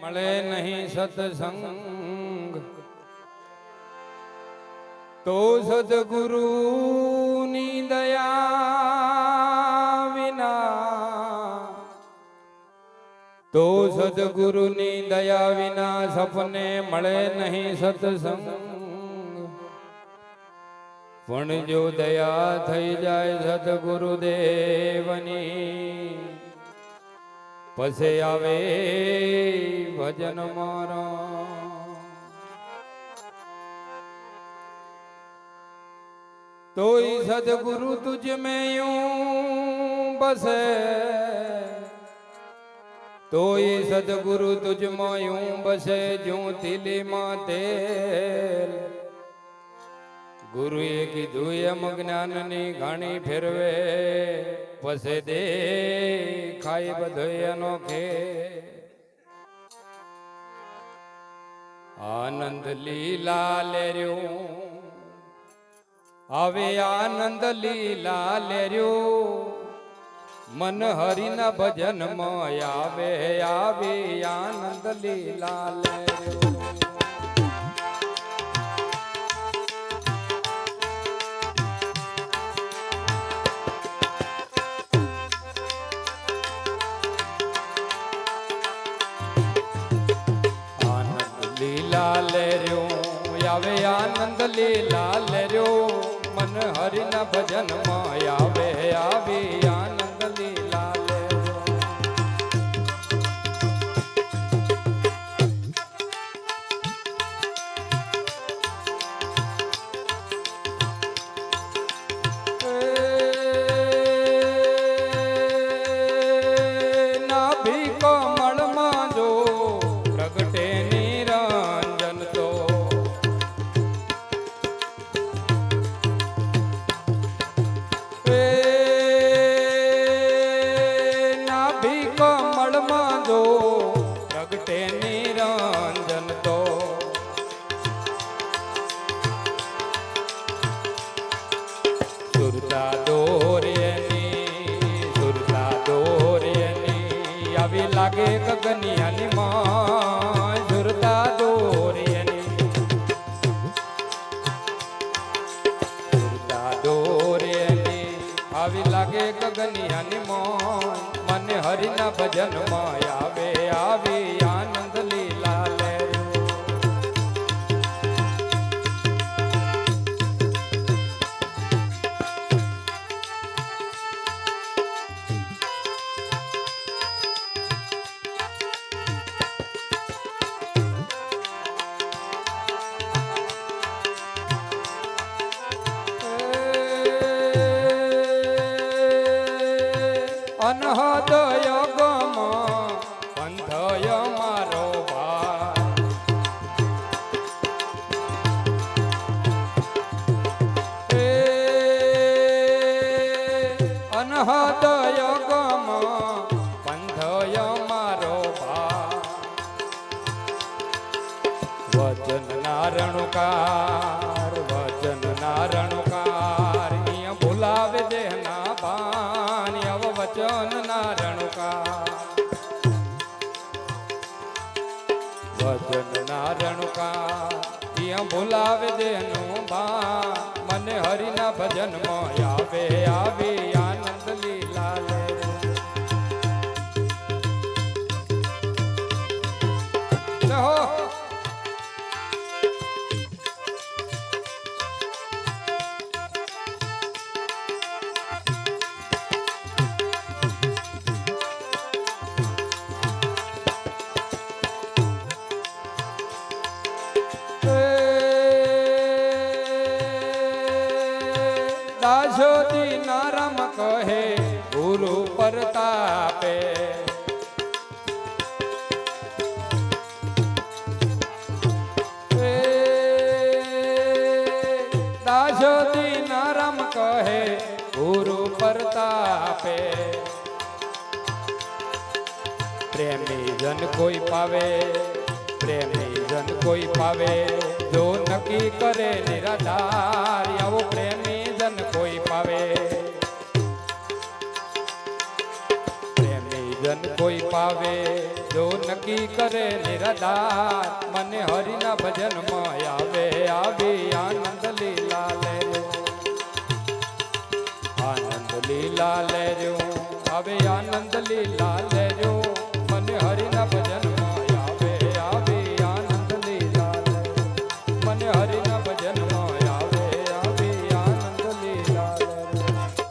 મળે નહીં સત્સંગ તો સદગુરુની દયા વિના તો સદગુરુની દયા વિના સપને મળે નહીં સત્સંગ પણ જો દયા થઈ જાય સદગુરુદેવની પછી આવે ભજન મારો. તોય સદગુરુ તુજ મેં બસે. તોય સદગુરુ તુજમાં બસે જું તિલી માં તેલ. ગુરુએ કીધું, એમ જ્ઞાનની ઘાણી ફેરવે પસે દે ખાઈ બધો એનો ખે આનંદ લીલા લેર્યો હવે આનંદ લીલા લેર્યો મન હરિના ભજનમાં આવે આવે આનંદ લીલા લેર્યો લીલા લેર્યો આવે આનંદ લીલા લેર્યો મન હરિના ભજનમાં આવે આવે આનંદ નાભી કમળમાં જો પ્રગટે નિરંજન તો. સુરતા દોરેની સુરતા દોરેની આવી લાગે ગગનિયાની માં. માં ભજનમાં આવે આવે અનહદ યોગમાં પંથય મારો ભાઈ વચન નારણુકાર વચન નારણુકાર બોલાવે દેહના ભાન અવ વચન નારણુકાર વચન નારણુકાર બોલાવે દેહનું ભાન મને હરિના ભજન આવે विरोधी नरम कहे गुरु परतापे। दासोदी नरम कहे गुरु परतापे। प्रेमी जन कोई पावे, प्रेमी जन कोई पावे, जो नकी करे निराधार, या वो प्रेमी પાવે જો નક્કી કરે નિરાધાર મને હરિના ભજનમાં આવે આવી